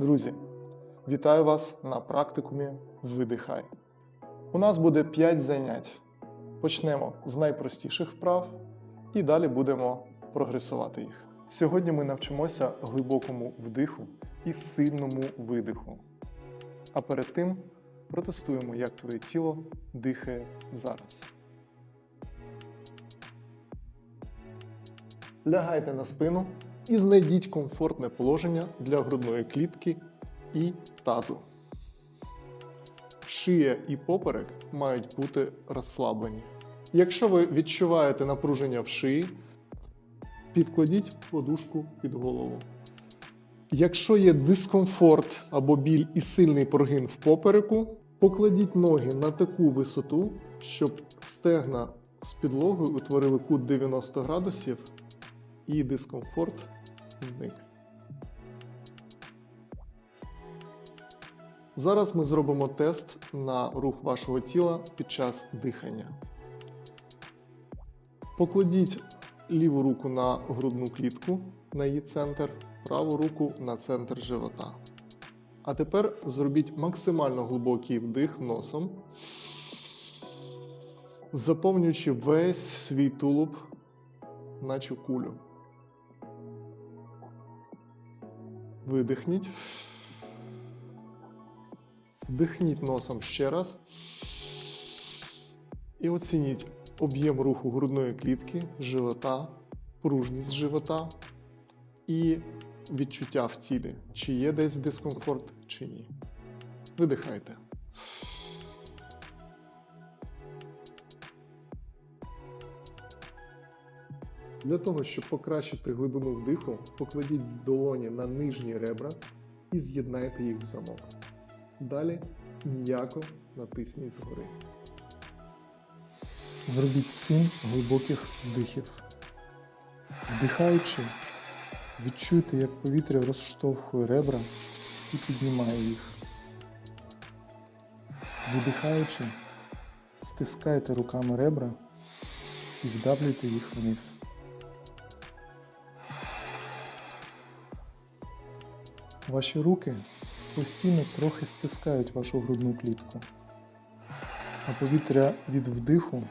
Друзі, вітаю вас на практикумі Видихай. У нас буде 5 занять. Почнемо з найпростіших вправ і далі будемо прогресувати їх. Сьогодні ми навчимося глибокому вдиху і сильному видиху. А перед тим протестуємо, як твоє тіло дихає зараз. Лягайте на спину і знайдіть комфортне положення для грудної клітки і тазу. Шия і поперек мають бути розслаблені. Якщо ви відчуваєте напруження в шиї, підкладіть подушку під голову. Якщо є дискомфорт або біль і сильний прогин в попереку, покладіть ноги на таку висоту, щоб стегна з підлогою утворили кут 90 градусів і дискомфорт зник. Зараз ми зробимо тест на рух вашого тіла під час дихання. Покладіть ліву руку на грудну клітку на її центр, праву руку на центр живота. А тепер зробіть максимально глибокий вдих носом, заповнюючи весь свій тулуб, наче кулю. Видихніть. Вдихніть носом ще раз. І оцініть об'єм руху грудної клітки, живота, пружність живота і відчуття в тілі, чи є десь дискомфорт, чи ні. Видихайте. Для того, щоб покращити глибину вдиху, покладіть долоні на нижні ребра і з'єднайте їх в замок. Далі м'яко натисніть згори. Зробіть 7 глибоких вдихів. Вдихаючи, відчуйте, як повітря розштовхує ребра і піднімає їх. Видихаючи, стискайте руками ребра і вдавлюйте їх вниз. Ваші руки постійно трохи стискають вашу грудну клітку, а повітря від вдиху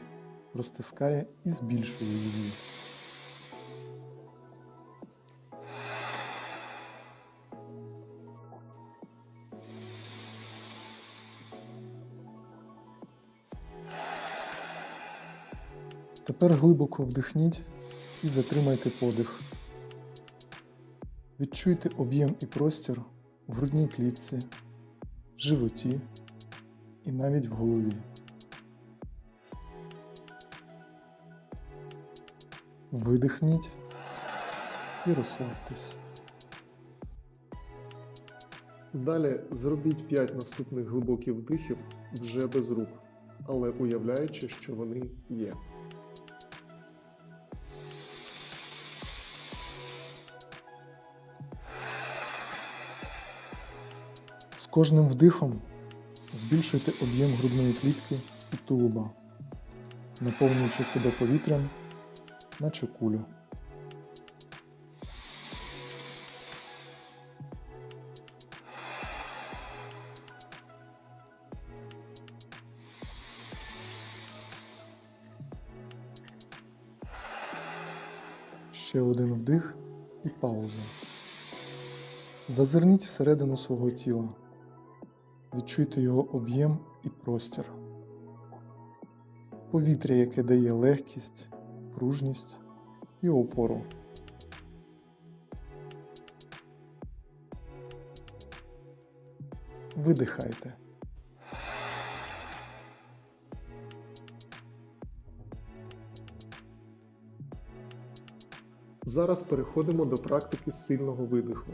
розтискає і збільшує її. Тепер глибоко вдихніть і затримайте подих. Відчуйте об'єм і простір в грудній клітці, животі і навіть в голові. Видихніть і розслабтесь. Далі зробіть 5 наступних глибоких вдихів вже без рук, але уявляючи, що вони є. З кожним вдихом збільшуйте об'єм грудної клітки і тулуба, наповнюючи себе повітрям, наче кулю. Ще один вдих і пауза. Зазирніть всередину свого тіла. Відчуйте його об'єм і простір. Повітря, яке дає легкість, пружність і опору. Видихайте. Зараз переходимо до практики сильного видиху.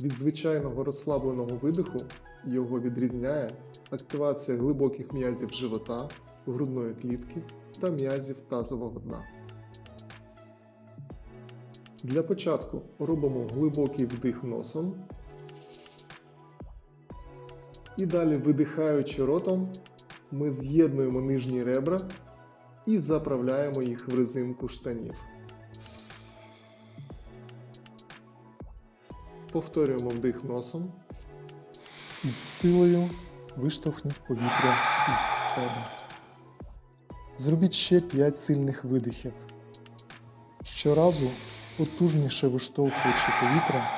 Від звичайного розслабленого видиху його відрізняє активація глибоких м'язів живота, грудної клітки та м'язів тазового дна. Для початку робимо глибокий вдих носом і далі видихаючи ротом, ми з'єднуємо нижні ребра і заправляємо їх в резинку штанів. Повторюємо вдих носом. І з силою виштовхніть повітря із себе. Зробіть ще 5 сильних видихів. Щоразу потужніше виштовхуючи повітря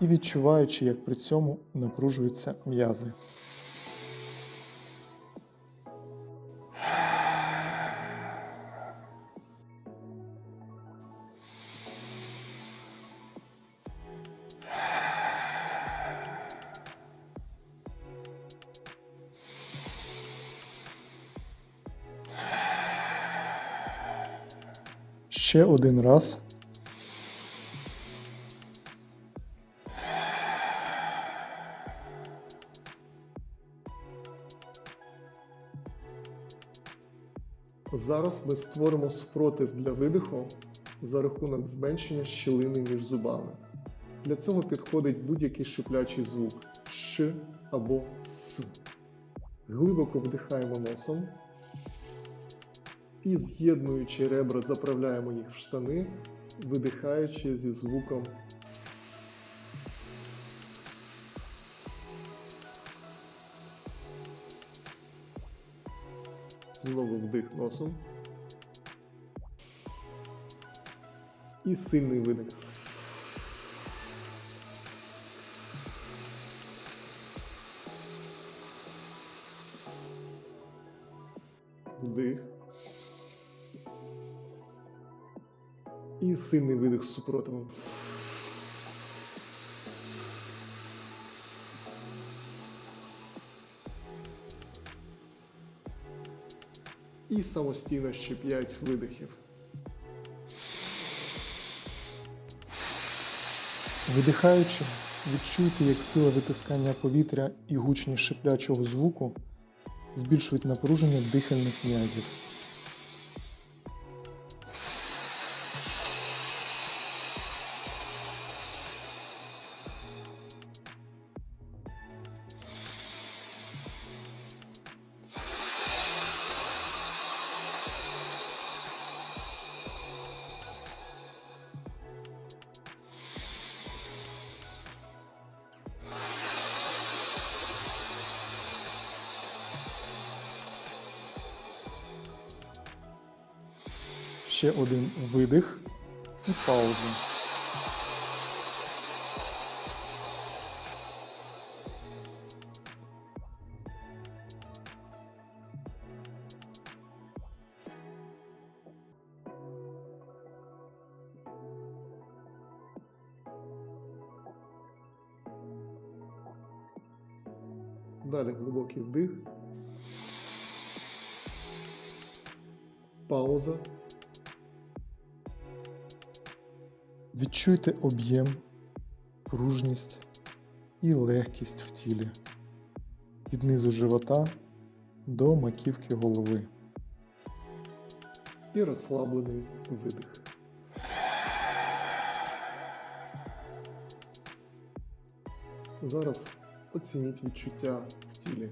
і відчуваючи, як при цьому напружуються м'язи. Ще один раз. Зараз ми створимо спротив для видиху за рахунок зменшення щілини між зубами. Для цього підходить будь-який шиплячий звук Ш або С. Глибоко вдихаємо носом і з'єднуючи ребра, заправляємо їх в штани, видихаючи зі звуком. Знову вдих носом. І сильний видих. Вдих. Сильний видих з супротивом. І самостійно ще 5 видихів. Видихаючи, відчуйте, як сила витискання повітря і гучність шиплячого звуку збільшують напруження дихальних м'язів. Ще один видих пауза. Далі глибокий вдих. Пауза. Відчуйте об'єм, пружність і легкість в тілі від низу живота до маківки голови. І розслаблений видих. Зараз оцініть відчуття в тілі.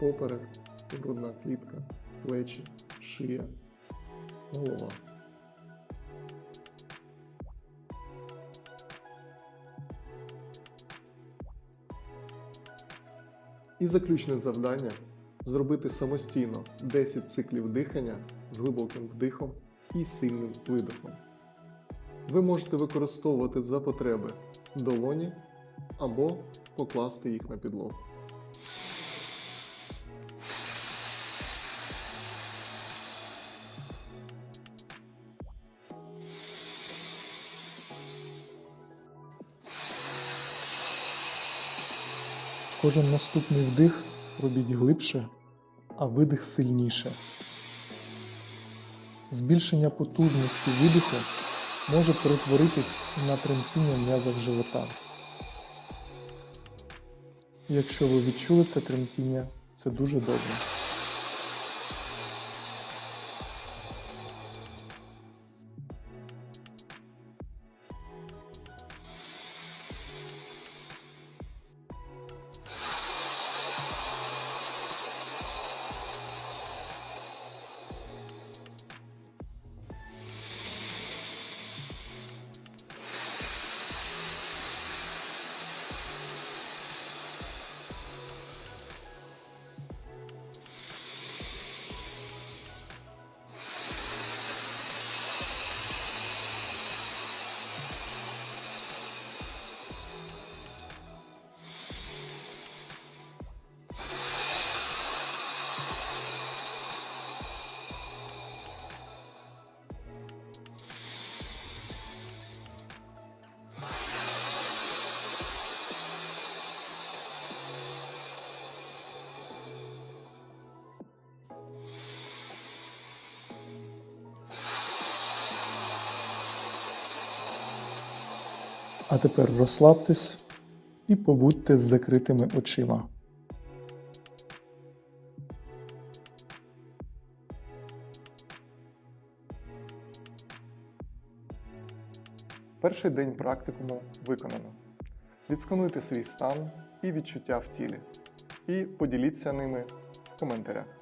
Поперек, грудна клітка, плечі, шия, голова. І заключне завдання зробити самостійно 10 циклів дихання з глибоким вдихом і сильним видихом. Ви можете використовувати за потреби долоні або покласти їх на підлогу. Кожен наступний вдих робіть глибше, а видих сильніше. Збільшення потужності видиху може перетворитись на тремтіння м'язок живота. Якщо ви відчули це тремтіння, це дуже добре. А тепер розслабтесь і побудьте з закритими очима. Перший день практикуму виконано. Відскануйте свій стан і відчуття в тілі. І поділіться ними в коментарях.